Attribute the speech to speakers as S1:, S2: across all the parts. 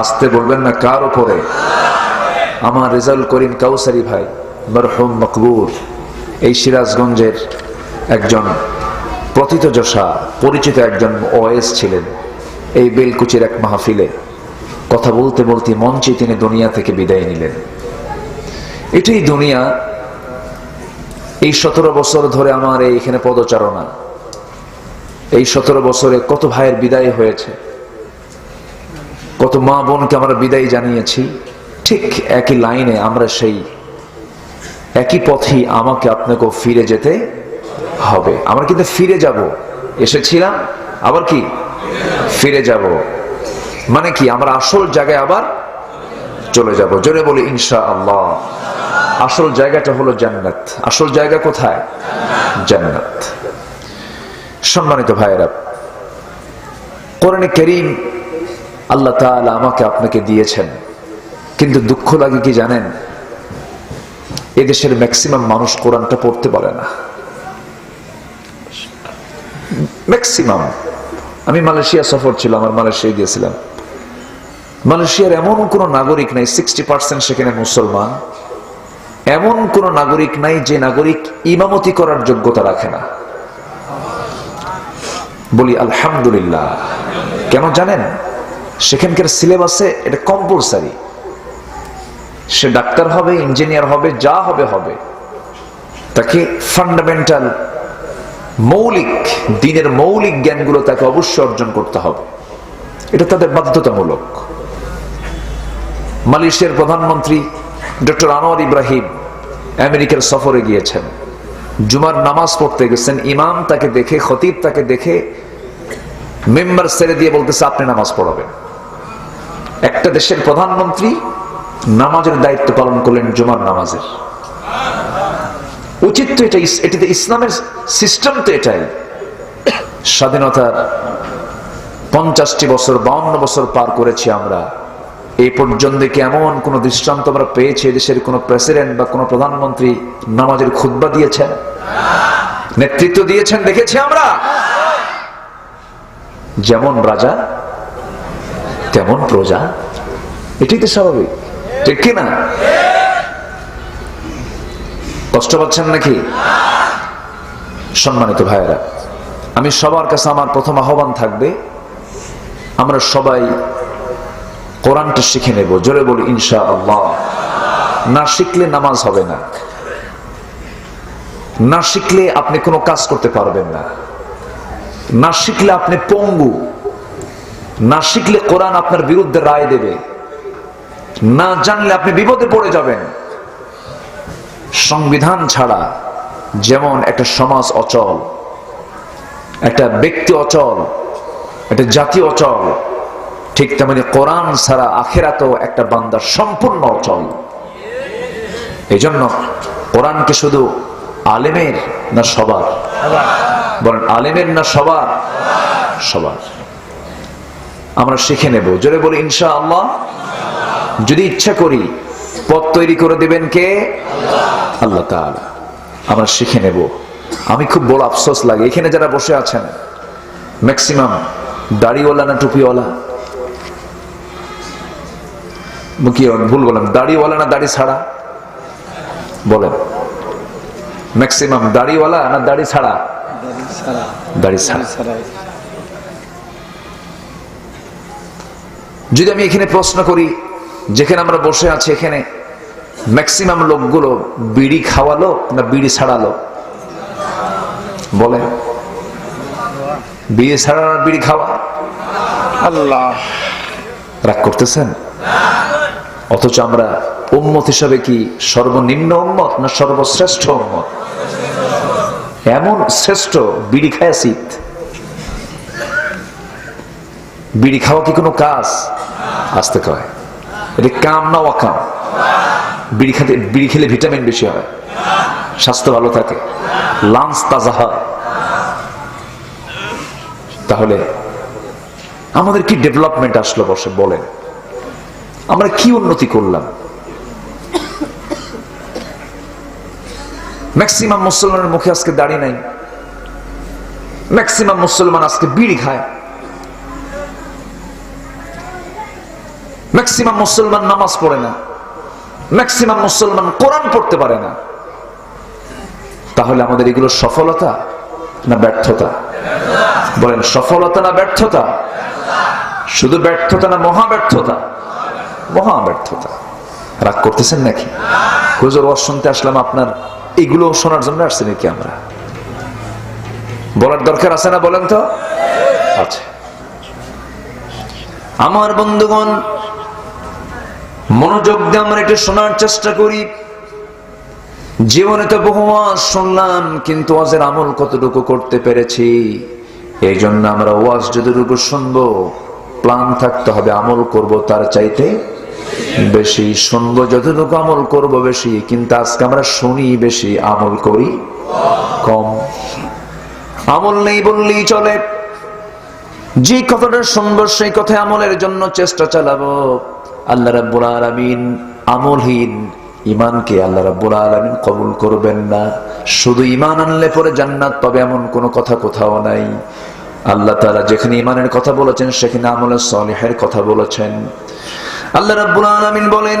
S1: আসতে বলবেন না কার ওপরে আমার রেজাউল করিম কাউসারি ভাই, মরহুম মকবুর এই সিরাজগঞ্জের একজন প্রথিতযশা পরিচিত একজন ওয়েস ছিলেন এই বেলকুচির এক মাহফিলে। কথা বলতে বলতে মঞ্চে তিনি দুনিয়া থেকে বিদায় নিলেন। এটাই দুনিয়া। এই সতেরো বছর ধরে আমার এইখানে পদচারণা। এই সতেরো বছরে কত ভাইয়ের বিদায় হয়েছে? কত মা বোনকে আমরা বিদায় জানিয়েছি। ঠিক একই লাইনে আমরা সেই একই পথে আমাকে আপনাকে ফিরে যেতে হবে। আমরা কিন্তু ফিরে যাব। এসেছিলাম, আবার কি? ফিরে যাব। মানে কি? আমরা আসল জায়গায় আবার চলে যাব। জোরে বলি ইনশা আল্লাহ আসল জায়গাটা হলো জান্নাত। আসল জায়গা কোথায়? জান্নাত। সম্মানিত ভাইয়েরা, কোরআনে করিম আল্লাহ তাআলা আমাকে আপনাকে দিয়েছেন। কিন্তু দুঃখ লাগে কি জানেন? এদেশের ম্যাক্সিমাম মানুষ কোরআনটা পড়তে পারে না। ম্যাক্সিমাম। আমি মালয়েশিয়া সফর ছিল, আমার মালয়েশিয়া গিয়েছিলাম। মালয়েশিয়ার এমন কোনো নাগরিক নাই সিক্সটি পার্সেন্ট সেখানে মুসলমান। এমন কোন নাগরিক নাই যে নাগরিক ইমামতি করার যোগ্যতা রাখে না। বলি, আলহামদুলিল্লাহ। কেন জানেন? সেখানকার সিলেবাসে এটা কম্পালসারি সে ডাক্তার হবে ইঞ্জিনিয়ার হবে, যা হবে হবে। তাকে ফান্ডামেন্টাল মৌলিক, দিনের মৌলিক জ্ঞানগুলো তাকে অবশ্যই অর্জন করতে হবে। এটা তাদের বাধ্যতামূলক। মালয়েশিয়ার প্রধানমন্ত্রী ডক্টর আনোয়ার ইব্রাহিম আমেরিকার সফরে গিয়েছেন। জুমার নামাজ পড়তে গেছেন। ইমাম তাকে দেখে, খতিব তাকে দেখে মেম্বার ছেড়ে দিয়ে বলতেছে, আপনি নামাজ পড়াবেন। একটা দেশের প্রধানমন্ত্রী নামাজের দায়িত্ব পালন করলেন জুমার নামাজের। উচিত তো এটাই এটিতে ইসলামের সিস্টেম তো এটাই। স্বাধীনতার পঞ্চাশটি বছর, বাউন্ন বছর পার করেছি আমরা। এই পর্যন্ত কি এমন কোন দৃষ্টান্ত আমরা পেয়েছি দেশের কোন প্রেসিডেন্ট বা কোন প্রধানমন্ত্রী নামাজের খুদ্া দিয়েছেন? নেতৃত্ব দিয়েছেন, দেখেছি আমরা। যেমন রাজা তেমন প্রজা? এটাই তো স্বাভাবিক। ঠিক কিনা কষ্ট পাচ্ছেন নাকি? সম্মানিত ভাইয়েরা, আমি সবার কাছে আমার প্রথম আহ্বান থাকবে, আমরা সবাই কোরআনটা শিখে নেব। জোরে বলি ইনশা আল্লাহ না শিখলে নামাজ হবে না। না শিখলে আপনি কোনো কাজ করতে পারবেন না। না শিখলে আপনি পঙ্গু। না শিখলে কোরআন আপনার বিরুদ্ধে রায় দেবে। না জানলে আপনি বিপদে পড়ে যাবেন। সংবিধান ছাড়া যেমন একটা সমাজ অচল, একটা ব্যক্তি অচল, একটা জাতি অচল, ঠিক তেমনি কোরআন ছাড়া আখেরাত একটা বান্দা সম্পূর্ণ অচল। এই জন্য কোরআনকে শুধু আলেমের না সবার? বলেন, আলেমের না সবার? সবার। আমরা শিখে নেব। জোরে বলি ইনশা আল্লাহ যদি ইচ্ছা করি পথ তৈরি করে দেবেন কে? আল্লাহ তাআলা। আমরা শিখে নেব। আমি খুব বড় আফসোস লাগে। এখানে যারা বসে আছেন ম্যাক্সিমাম দাড়িওয়ালা না টুপিওয়ালা? কি ভুল বললাম দাড়িওয়ালা না দাড়ি ছাড়া? বলেন। ম্যাক্সিমাম দাড়িওয়ালা না দাড়ি ছাড়া? দাড়ি ছাড়া। যদি আমি এখানে প্রশ্ন করি যেখানে আমরা বসে আছি এখানে ম্যাক্সিমাম লোকগুলো বিড়ি খাওয়ালো না বিড়ি ছাড়ালো বলে বিড়ি ছাড়া না বিড়ি খাওয়া?
S2: আল্লাহ।
S1: রাগ করতেছেন? অথচ আমরা উম্মত হিসাবে কি সর্বনিম্ন উম্মত না সর্বশ্রেষ্ঠ উম্মত? এমন শ্রেষ্ঠ বিড়ি খায় শীত। বিড়ি খাওয়া কি কোনো কাজ? আসতে কয় এটা কাম না অকাম বিড়ি খেতে বিড়ি খেলে ভিটামিন বেশি হয়। স্বাস্থ্য ভালো থাকে। লাঞ্চ তাজা হয়। তাহলে আমাদের কি ডেভেলপমেন্ট আসলো বসে? বলেন। আমরা কি উন্নতি করলাম? ম্যাক্সিমাম মুসলমানের মুখে আজকে দাড়ি নাই। ম্যাক্সিমাম মুসলমান আজকে বিড়ি খায়। ম্যাক্সিমাম মুসলমান নামাজ পড়ে না। ম্যাক্সিমাম মুসলমান কোরআন পড়তে পারে না। তাহলে আমাদের এগুলো সফলতা না ব্যর্থতা? বলেন, সফলতা না ব্যর্থতা? শুধু ব্যর্থতা না মহা ব্যর্থতা মহা ব্যর্থতা রাগ করতেছেন নাকি? হুজুর ওয়াজ শুনতে আসলাম, আপনার এগুলো শোনার জন্য আসছে নাকি আমরা? বলার দরকার আছে না বলেন তো? আচ্ছা আমার বন্ধুগণ মনোযোগ দিয়ে আমরা একটু শোনার চেষ্টা করি। জীবনে তো বহু ওয়াজ শুনলাম, কিন্তু ওয়াজের আমল কতটুকু করতে পেরেছি? এই জন্য আমরা ওয়াজ যতটুকু শুনব, প্ল্যান থাকতে হবে আমল করব তার চাইতে বেশি। শুনব যতটুকু আমল করব বেশি, কিন্তু আজকে আমরা শুনি বেশি, আমল করি কম। আমল নেই বললেই চলে। যে কথাটা শুনব সেই কথায় আমলের জন্য চেষ্টা চালাবো। আল্লাহ রাব্বুল আলামিন আমলহীন ইমানকে আল্লাহ রাব্বুল আলামিন কবুল করবেন না। শুধু ইমান আনলে পরে জান্নাত পাবে এমন কোনো কথা কোথাও নাই। আল্লাহ তারা যেখানে ইমানের কথা বলেছেন, সেখানে আমলের সলিহের কথা বলেছেন। আল্লাহ রাব্বুল আলামিন বলেন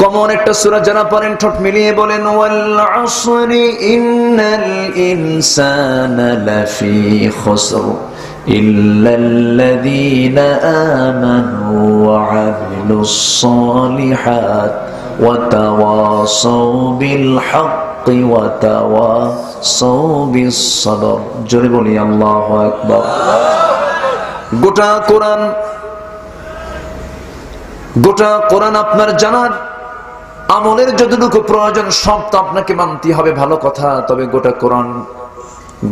S1: কমন একটা সূরা যারা পড়েন ঠোঁট মিলিয়ে বলেন ওয়াল আসরি ইন্নাল ইনসানা লাফি খুসর إلا الذين آمنوا وعملوا الصالحات وتواصوا بالحق وتواصوا بالصبر جربوا الله أكبر গোটা কোরআন গোটা কোরআন আপনার জানার আমলের যতটুকু প্রয়োজন, সব তো আপনাকে মানতে হবে, ভালো কথা। তবে গোটা কোরআন,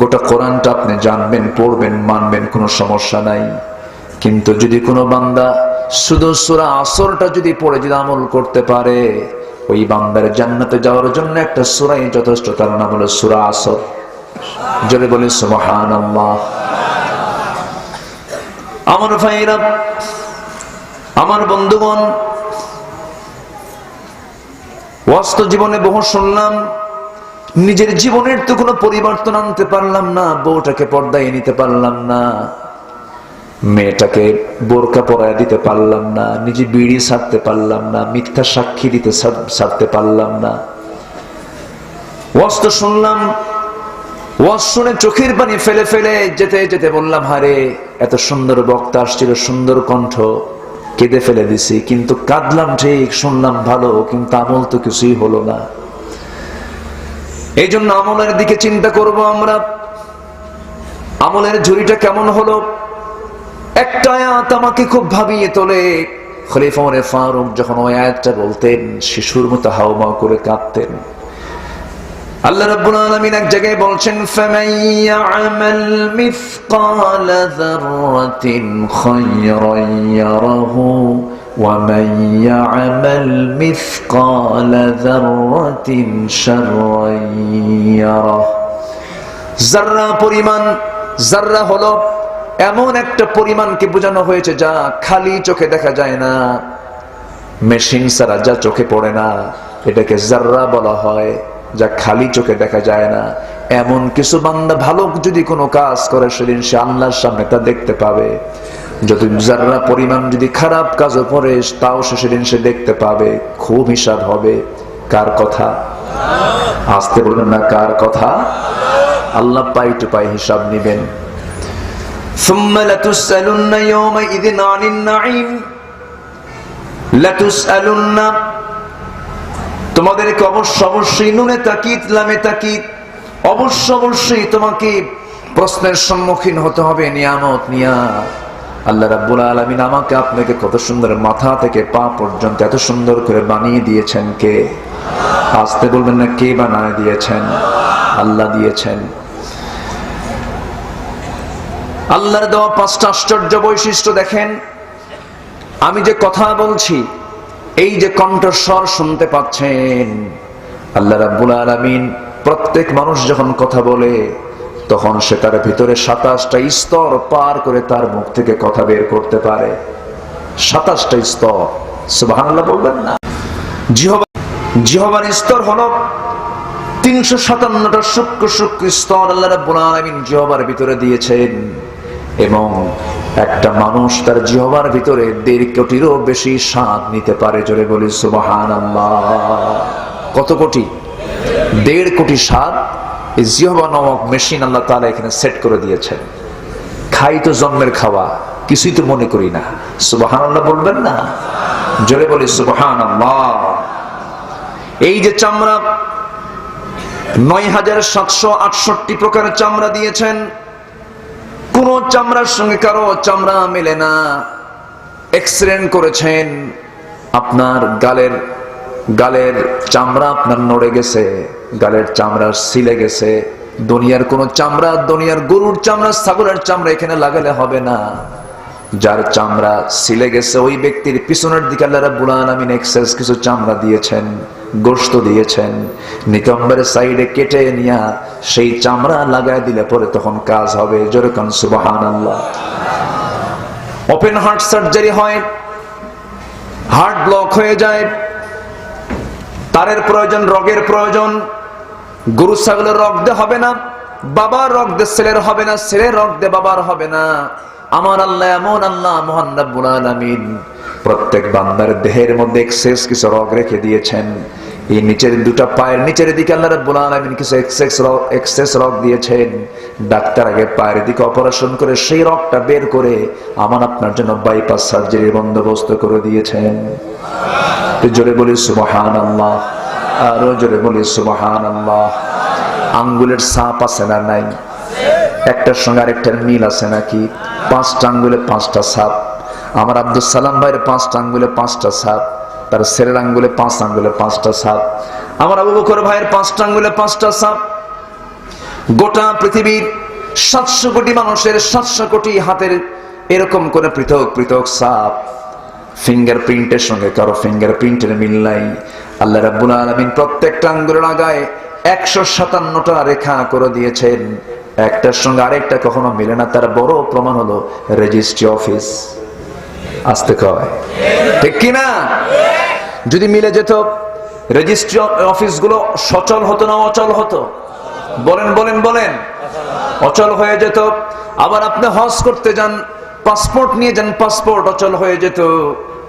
S1: গোটা কোরআনটা আপনি জানবেন, পড়বেন, মানবেন, কোনো সমস্যা নাই। কিন্তু যদি কোনো বান্দা শুধু সুরা আসরটা যদি পড়ে, যদি আমল করতে পারে, ওই বান্দার জান্নাতে যাওয়ার জন্য একটা সুরাই যথেষ্ট তার নাম হলো সুরা আসর। যদি বলি সুবহান আমার ভাইরা আমার বন্ধুগণ ওয়াস্ত জীবনে বহু শুনলাম, নিজের জীবনের তো কোনো পরিবর্তন আনতে পারলাম না, বউটাকে পর্দায় নিতে পারলাম না, মেয়েটাকে বোরকা পরায় দিতে পারলাম না, নিজে বিড়ি ছাড়তে পারলাম না, মিথ্যা সাক্ষী দিতে ছাড়তে পারলাম না। ওয়াস্ত শুনলাম ওয়াজ শুনে চোখের পানি ফেলে ফেলে যেতে যেতে বললাম, হারে, এত সুন্দর বক্তা আসছিল, সুন্দর কণ্ঠ। কেঁদে ফেলে দিছি, কিন্তু কাঁদলাম ঠিক শুনলাম ভালো, কিন্তু আমল তো কিছুই হলো না। এই জন্য আমলের দিকে চিন্তা করব আমরা। আমলের ঝুড়িটা কেমন হলো? একটা আয়াত আমাকে খুব ভাবিয়ে তোলে। খলিফা ফারুক যখন ওই আয়াতটা বলতেন, শিশুর মতো হাওমাও করে কাঁদতেন। আল্লাহ রাব্বুল আলামিন এক জায়গায় বলছেন, ফামান ইয়ামাল মিসকাল যাররাতিন খায়রান ইয়ারাহু ওয়া মান ইয়ামাল মিসকাল যাররাতিন শাররান ইয়ারাহু। যাররা পরিমাণ, যাররা হলো এমন একটা পরিমাণকে বোঝানো হয়েছে যা খালি চোখে দেখা যায় না, মেশিন ছাড়া যা চোখে পড়ে না, এটাকে জাররা বলা হয় যা খালি চোখে দেখা যায় না এমন কিছু বান্দা ভালো যদি কোনো কাজ করে সেদিন সে আল্লাহর সামনে তা দেখতে পাবে যদি যারা পরিমাণ যদি খারাপ কাজও করে তাও সে সেদিন সে দেখতে পাবে খুব হিসাব হবে কার কথা আসতে বলবেন না কার কথা আল্লাহ পাই টু পাই হিসাব নিবেন ثم لتسألن يومئذ عن النعيم لتسألن তোমাদেরকে অবশ্য অবশ্যই নুনে তাকিদ, লামে তাকিদ, অবশ্য অবশ্যই তোমাকে প্রশ্নের সম্মুখীন হতে হবে, নিয়ামত নিয়া। আল্লাহ রাব্বুল আলামিন আমাকে আপনাকে কত সুন্দর মাথা থেকে পা পর্যন্ত এত সুন্দর করে বানিয়ে দিয়েছেন কে? আসতে বলবেন না কে বানিয়ে দিয়েছেন? আল্লাহ দিয়েছেন। আল্লাহর দেওয়া পাঁচটা আশ্চর্য বৈশিষ্ট্য দেখেন। আমি যে কথা বলছি এই যে কণ্ঠস্বর শুনতে পাচ্ছেন, আল্লাহ রাব্বুল আলামিন প্রত্যেক মানুষ যখন কথা বলে, তখন সে তার ভিতরে সাতাশটা স্তর পার করে তার মুখ থেকে কথা বের করতে পারে। সাতাশটা স্তর, সুবহানাল্লাহ বলবেন না। জিহবা, জিহবার স্তর হলো তিনশো সাতান্নটা সূক্ষ্ম সূক্ষ্ম স্তর আল্লাহ রাব্বুল আলামিন জিহবার ভিতরে দিয়েছেন। এবং একটা মানুষ তার জিহবার ভিতরে দেড় কোটিরও বেশি স্বাদ নিতে পারে, জোরে বলি, সুবহানাল্লাহ। কত কোটি? দেড় কোটি স্বাদ এই জিহবা নামক মেশিন আল্লাহ তালা এখানে সেট করে দিয়েছেন। খাই তো জন্মের খাওয়া, কিছুই তো মনে করি না। সুবহানাল্লাহ বলবেন না? জোরে বলি, সুবহানাল্লাহ। এই যে চামড়া, নয় হাজার সাতশো আটষট্টি প্রকারের চামড়া দিয়েছেন কোন চামড়ার সঙ্গে কারও চামড়া মেলে না। এক্সিডেন্ট করেছেন। আপনার গালের গালের চামড়া আপনার নড়ে গেছে। গালের চামড়া সিলে গেছে। দুনিয়ার কোন চামড়া, দুনিয়ার গরুর চামড়া, ছাগলের চামড়া এখানে লাগালে হবে না। যার চামড়া সিলে গেছে, ওই ব্যক্তির পিছনের দিকে আল্লাহ রাব্বুল আলামিন এক্সেস কিছু চামড়া দিয়েছেন। গোশত দিয়েছেন। নিতম্বের সাইডে কেটে নিয়া সেই চামড়া লাগায় দিলে পরে তখন কাজ হবে। যেরকম সুবহানাল্লাহ। ওপেন হার্ট সার্জারি হয় হার্ট ব্লক হয়ে যায়, তারের প্রয়োজন, রগের প্রয়োজন, গরু ছাগলের রক দে হবে না, বাবার রক দে, ছেলের হবে না, ছেলের রক দে, বাবার হবে না। আমার আল্লাহ এমন আল্লাহ মহান রাব্বুল আলামিন প্রত্যেক বান্দার দেহের মধ্যে এক্সেস কিছু রগ রেখে দিয়েছেন। এই নিচের দুটো পায়ের নিচের দিকে আল্লাহ রাব্বুল আলামিন কিছু এক্সেস রগ এক্সেস রগ দিয়েছেন। ডাক্তার আগে পায়ের দিকে অপারেশন করে সেই রগটা বের করে আমার আপনার জন্য বাইপাস সার্জারির বন্দোবস্ত করে দিয়েছেন। জোরে বলি সুবহান আল্লাহ আরও জোরে বলি সুবহান আল্লাহ আঙ্গুলের সাপ আছে না নাই? একটার সঙ্গে আরেকটার মিল আছে নাকি? পাঁচটা আঙ্গুলে পাঁচটা সাপ আমার আব্দুল সালাম ভাইয়ের পাঁচটা আঙ্গুলে পাঁচটা সাপ, তার ছেলের আঙ্গুলে পাঁচ আঙ্গুলে পাঁচটা সাপ, আমার আবু বকর ভাইয়ের পাঁচটা আঙ্গুলে পাঁচটা সাপ। গোটা পৃথিবীর সাতশো কোটি মানুষের সাতশো কোটি হাতের এরকম করে পৃথক পৃথক সাপ ফিঙ্গারপ্রিন্টের সঙ্গে কারও ফিঙ্গারপ্রিন্টের মিল নাই। আল্লাহ রাব্বুল আলামিন প্রত্যেকটা আঙ্গুলের আগায় একশো সাতান্নটা রেখা করে দিয়েছেন। একটার সঙ্গে আরেকটা কখনো মিলে না। তার বড় প্রমাণ হলো রেজিস্ট্রি অফিস। আসতে কয়। ঠিক কিনা? যদি মিলে যেত রেজিস্ট্রি অফিসগুলো সচল হতো না অচল হতো? বলেন বলেন বলেন। অচল হয়ে যেত, আবার আপনি হজ করতে যান পাসপোর্ট নিয়ে যান পাসপোর্ট অচল হয়ে যেত।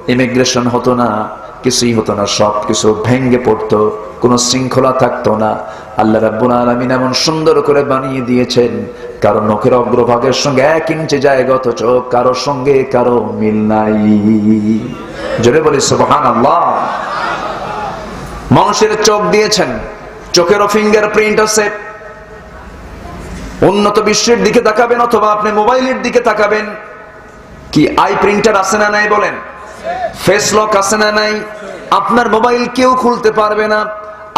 S1: ইমিগ্রেশন হতো না, কিছুই হতো না, সব কিছু ভেঙ্গে পড়তো, কোনো শৃঙ্খলা থাকতো না। আল্লাহ রাব্বুল আলামিন এমন সুন্দর করে বানিয়ে দিয়েছেন কারও নখের অগ্রভাগের সঙ্গে এক ইঞ্চি যায় গত চোখ, কারও সঙ্গে কারও মিল নাই। জোরে বলি, সুবহানাল্লাহ। মানুষের চোখ দিয়েছেন, চোখেরও ফিঙ্গার প্রিন্ট আছে। উন্নত বিশ্বের দিকে তাকাবেন অথবা আপনি মোবাইলের দিকে তাকাবেন। কি আই প্রিন্টার আছে না নাই বলেন? ফেস লক আছে না নাই? আপনার মোবাইল কেউ খুলতে পারবে না।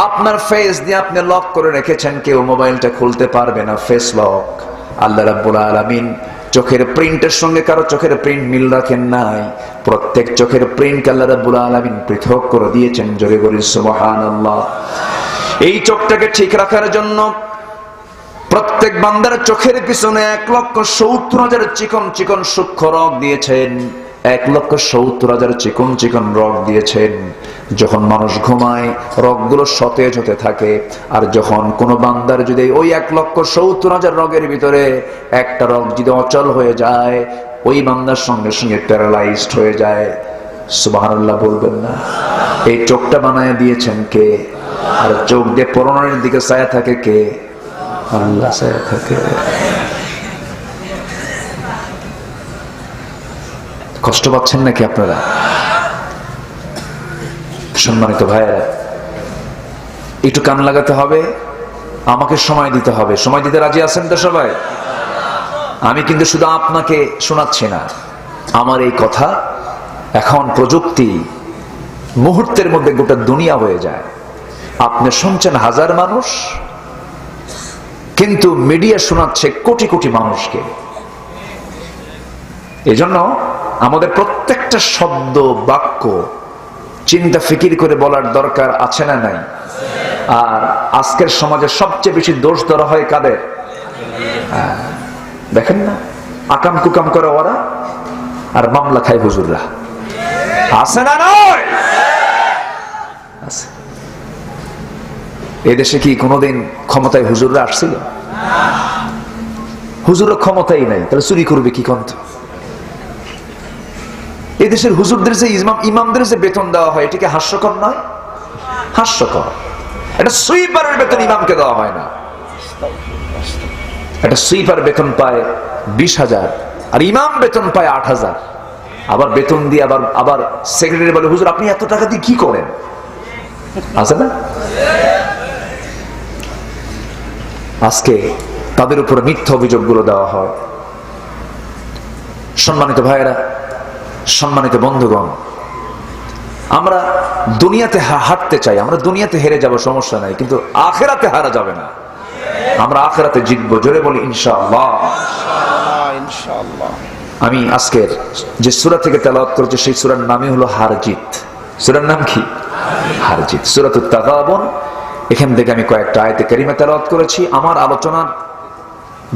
S1: আপনার ফেস দিয়ে আপনি লক করে রেখেছেন, কেউ মোবাইলটা খুলতে পারবে না ফেস লক আল্লাহ রাব্বুল আলামিন চোখের প্রিন্টের সঙ্গে কারও চোখের প্রিন্ট মিল রাখেন নাই। প্রত্যেক চোখের প্রিন্ট আল্লাহ রাব্বুল আলামিন পৃথক করে দিয়েছেন জোরে বলি, সুবহানাল্লাহ। এই চোখটাকে ঠিক রাখার জন্য প্রত্যেক বান্দার চোখের পিছনে এক লক্ষ সত্তর হাজার চিকন চিকন সূক্ষ্ম রগ দিয়েছেন। এক লক্ষ সত্তর হাজার চিকন চিকন রগ দিয়েছেন। যখন মানুষ ঘুমায়, রগগুলো সতেজ হতে থাকে, আর যখন কোনো বান্দার যদি ওই এক লক্ষ সত্তর হাজার রগের ভিতরে একটা রগ যদি অচল হয়ে যায়, ওই বান্দার সঙ্গে সঙ্গে প্যারালাইজড হয়ে যায়। সুবহানাল্লাহ বলবেন না। এই চোখটা বানায় দিয়েছেন কে? আর চোখ দিয়ে পরনের দিকে ছায়া থাকে কে? আল্লাহ থাকে। কষ্ট পাচ্ছেন নাকি আপনারা? সম্মানিত ভাইয়েরা, একটু কান লাগাতে হবে, আমাকে সময় দিতে হবে। সময় দিতে রাজি আছেন তো সবাই? আমি কিন্তু শুধু আপনাকে শোনাচ্ছি না, আমার এই কথা এখন প্রযুক্তি মুহূর্তের মধ্যে গোটা দুনিয়া হয়ে যায়। আপনি শুনছেন হাজার মানুষ, কিন্তু মিডিয়া শোনাচ্ছে কোটি কোটি মানুষকে। এজন্য আমাদের প্রত্যেকটা শব্দ, বাক্য চিন্তা ফিকির করে বলার দরকার আছে না নাই? আর আজকের সমাজে সবচেয়ে বেশি দোষ ধরা হয় কাদের? হ্যাঁ, দেখেন না আকাম কুকাম করে ওরা আর মামলা খায় হুজুররা। আছে না নয় এদেশে কি কোনোদিন ক্ষমতায় হুজুররা আসছিল? হুজুরের ক্ষমতাই নাই তাহলে চুরি করবে কি কন্ত এদেশের হুজুরদের যে ইমাম, ইমামদের যে বেতন দেওয়া হয়, এটাকে হাস্যকর নয়? হাস্যকর। এটা সুইপারের বেতন ইমামকে দেওয়া হয় না। একটা সুইপার বেতন পায় বিশ হাজার, আর ইমাম বেতন পায় আট হাজার। আবার বেতন দিয়ে আবার আবার সেক্রেটারি বলে, হুজুর, আপনি এত টাকা দিয়ে কি করেন? আছে না? আজকে তাদের উপরে মিথ্যা অভিযোগগুলো দেওয়া হয়। সম্মানিত ভাইয়েরা সম্মানিত বন্ধুগণ আমরা দুনিয়াতে হারতে চাই আমরা দুনিয়াতে হেরে যাব সমস্যা নাই কিন্তু আখেরাতে হারা যাবে না। আমরা আখেরাতে জিতবো জোরে বলি ইনশাআল্লাহ।
S2: আল্লাহ, ইনশাআল্লাহ।
S1: আমি আজকের যে সুরা থেকে তেলাওয়াত করেছি সেই সুরার নামই হলো হারজিত। সুরার নাম কি? হারজিত। সুরাত তাগাবন এখান থেকে আমি কয়েকটা আয়তে কারিমা তেলাওয়াত করেছি। আমার আলোচনার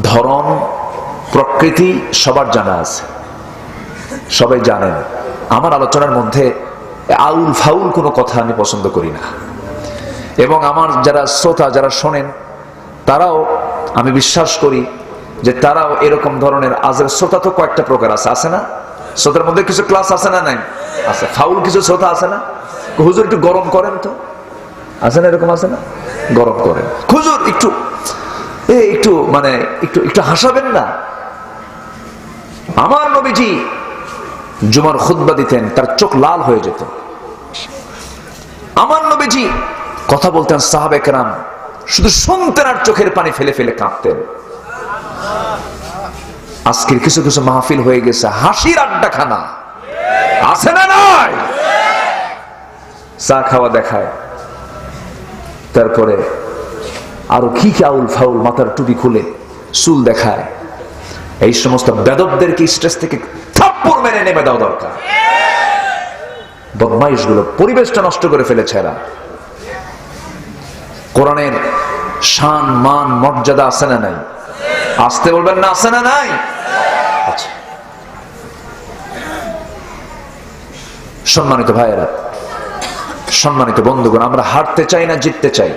S1: ধরন প্রকৃতি সবার জানা আছে। সবাই জানেন, আমার আলোচনার মধ্যে আউল ফাউল কোনো কথা আমি পছন্দ করি না। এবং আমার যারা শ্রোতা, যারা শোনেন, তারাও আমি বিশ্বাস করি যে তারাও এরকম ধরনের আজের শ্রোতা তো কয়েকটা প্রকার আছে আছে না? শ্রোতার মধ্যে কিছু ক্লাস আছে না নাই? আছে। ফাউল কিছু শ্রোতা আছে না? হুজুর একটু গরম করেন তো। আছে না এরকম আছে না? গরম করেন। হুজুর, একটু, এ, একটু মানে একটু একটু হাসাবেন না। আমার নবীজি জুমার খুদ্া দিতেন, তার চোখ লাল হয়ে যেত। আমার নবীজি কথা বলতেন সাহাবে কেরাম, শুধু শুনতেন আর চোখের পানি ফেলে ফেলে কাঁপতেন। আজকের কিছু কিছু মাহফিল হয়ে গেছে, হাসির আড্ডাখানা। আছে না নয় চা খাওয়া দেখায়। তারপরে আরও কি আউল ফাউল মাথার টুপি খুলে চুল দেখায়। এই সমস্ত বেদবদেরকে স্টেজ থেকে থাপ্পড় মেরে নেমে দেওয়া দরকার। বদমাইশগুলো পরিবেশটা নষ্ট করে ফেলেছে এরা। কোরআনের শান, মান, মর্যাদা আছে না নাই? আসতে বলবেন না, আছে না নাই? আচ্ছা। সম্মানিত ভাইয়েরা, সম্মানিত বন্ধুগণ, আমরা হারতে চাই না জিততে চাই?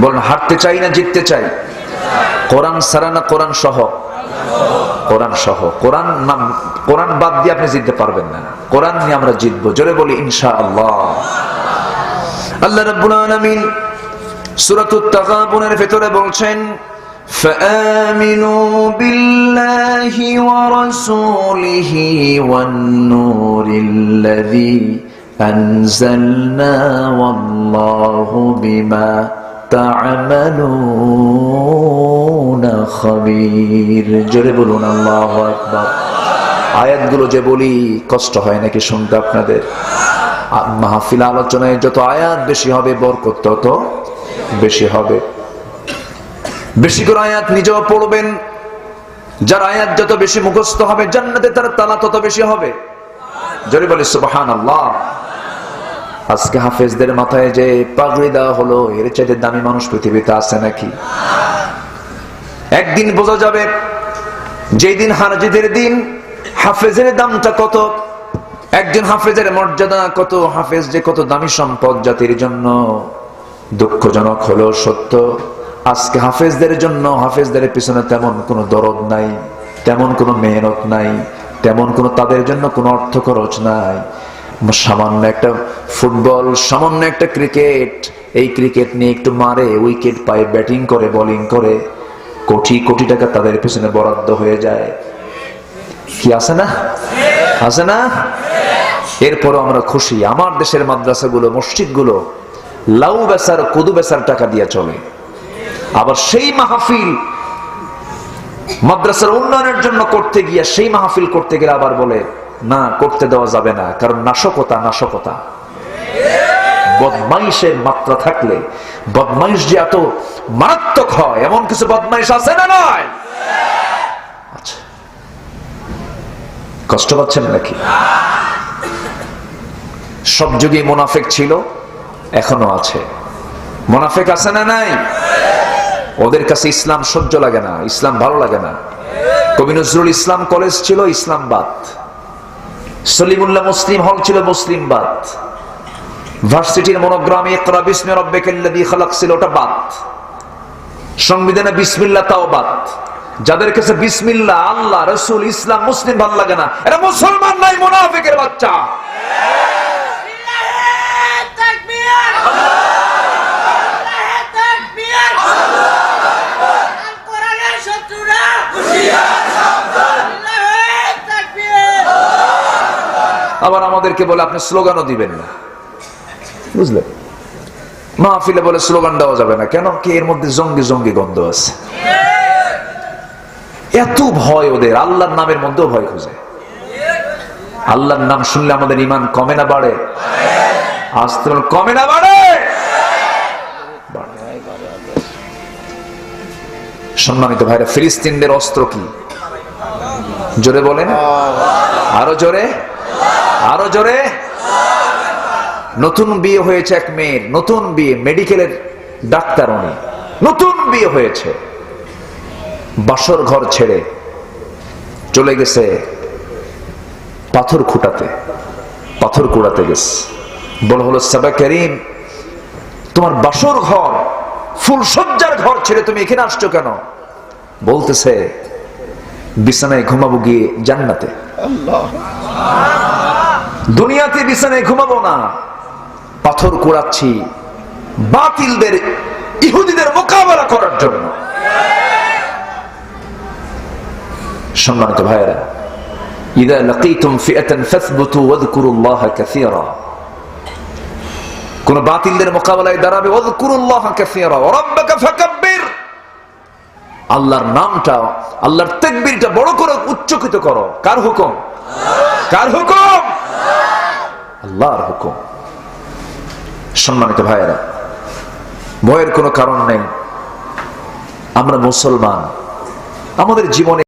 S1: বলেন, হারতে চাই না জিততে চাই? কোরআন সারা না কোরআন সহ? কোরআন সহ কোরআন নাম কোরআন বাদ দিয়ে আপনি জিততে পারবেন না কোরআন নিয়ে আমরা জিতবো জোরে বলি ইনশা আল্লাহ আল্লাহ রাব্বুল আলামিন সূরাতুত তাগাবুনের ভেতরে বলছেন فآمنوا بالله ورسوله والنور الذي أنزلنا والله بما জোরে বলুন, আল্লাহু আকবার। আয়াতগুলো যে বলি, কষ্ট হয় নাকি শুনতে আপনাদের? মাহফিল আলোচনায় যত আয়াত বেশি হবে, বরকত তত বেশি হবে। বেশি করে আয়াত নিজেও পড়বেন। যার আয়াত যত বেশি মুখস্থ হবে, জান্নাতে তার তালা তত বেশি হবে। জোরে বলি, সুবহানাল্লাহ। আল্লাহ আজকে হাফেজদের মাথায় যে পাগড়ি দেওয়া হলো, এর চাইতে দামি মানুষ পৃথিবীতে আছে নাকি? একদিন বোঝা যাবে যেই দিন হারজিদের দিন, হাফেজের দামটা কত, একজন হাফেজের মর্যাদা কত, হাফেজ যে কত দামি সম্পদ জাতির জন্য দুঃখজনক হলো সত্য। আজকে হাফেজদের জন্য, হাফেজদের পিছনে তেমন কোনো দরদ নাই, তেমন কোনো মেহনত নাই, তেমন কোনো তাদের জন্য কোনো অর্থ খরচ নাই। সামান্য একটা ফুটবল, সামান্য একটা ক্রিকেট। এই ক্রিকেট নিয়ে একটু মারে, উইকেট পায় ব্যাটিং করে, বোলিং করে। কোটি কোটি টাকা তাদের পিছনে বরাদ্দ হয়ে যায়। কি আছে না? আছে না? এরপরও আমরা খুশি। আমার দেশের মাদ্রাসাগুলো, মসজিদগুলো, লাউ বেসার কদু বেসার টাকা দিয়ে চলে। আবার সেই মাহফিল মাদ্রাসার উন্নয়নের জন্য করতে গিয়ে, সেই মাহফিল করতে গেলে আবার বলে না করতে দেওয়া যাবে না, কারণ নাশকতা নাশকতা। বদমাইশের মাত্রা থাকলে, বদমাইশ যে এত মারাত্মক হয়, এমন কিছু বদমাইশ আছে না নয় কষ্ট পাচ্ছেন নাকি? সব যুগে মোনাফেক ছিল, এখনও আছে। মোনাফেক আছে না নাই? ওদের কাছে ইসলাম সহ্য লাগে না, ইসলাম ভালো লাগে না। কবি নজরুল ইসলাম কলেজ ছিল ইসলামবাদ। সলিমুল্লাহ মুসলিম হল ছিল মুসলিমবাদ। ভার্সিটির মনোগ্রামে ইকরা বিস্মে রব্বিকাল্লাযী খালাক ছিল ওটা বাদ। সংবিধানে বিসমিল্লাহ তাও বাদ। যাদের কাছে বিসমিল্লাহ আল্লাহ, রসুল, ইসলাম, মুসলিম ভালো লাগে না, এরা মুসলমান নাই, মুনাফিকের বাচ্চা
S3: তাকবীর আল্লাহু তাকবীর আল কোরআনের শত্রুরা হুঁশিয়ার সাবধান আল্লাহু তাকবীর
S1: আবার আমাদেরকে বলে, আপনি স্লোগানও দিবেন না। বুঝলেন মাহফিলে বলে স্লোগান দেওয়া যাবে না। কেন? কি এর মধ্যে জঙ্গি জঙ্গি গন্ধ আছে। এত ভয় ওদের। আল্লাহর নামের মধ্যেও ভয় খুঁজে। আল্লাহর নাম শুনলে আমাদের ইমান কমে না বাড়ে। আস্তে কমে না বাড়ে। সম্মানিত ভাইরা, ফিলিস্তিনদের অস্ত্র কি? জোরে বলেন। আরও জোরে। আরও জোরে। নতুন বিয়ে হয়েছে এক মেয়ের, নতুন বিয়ে, মেডিকেলের ডাক্তার উনি। নতুন বিয়ে হয়েছে। বাসর ঘর ছেড়ে চলে গেছে পাথর খুঁটাতে, পাথর কুড়াতে গেছে। বল হলো, সাবা করিম, তোমার বাসর ঘর ফুলসজ্জার ঘর ছেড়ে তুমি এখানে আসছো কেন? বলতেছে, বিছানায় ঘুমাবো গিয়ে জান্নাতে।
S2: আল্লাহ।
S1: দুনিয়াতে বিছানায় ঘুমাবো না। পাথর কুড়াচ্ছি বাতিলদের, ইহুদিদের মোকাবেলা করার জন্য। সম্মানিত ভাইয়েরা কোন বাতিলদের মোকাবেলায় দাঁড়াবে আল্লাহর নামটা, আল্লাহর তাকবীরটা বড় করে, উচ্চকিত করো। কার হুকুম? কার হুকুম? আল্লাহর হুকুম। সম্মানিত ভাইয়েরা ভয়ের কোনো কারণ নেই। আমরা মুসলমান। আমাদের জীবনে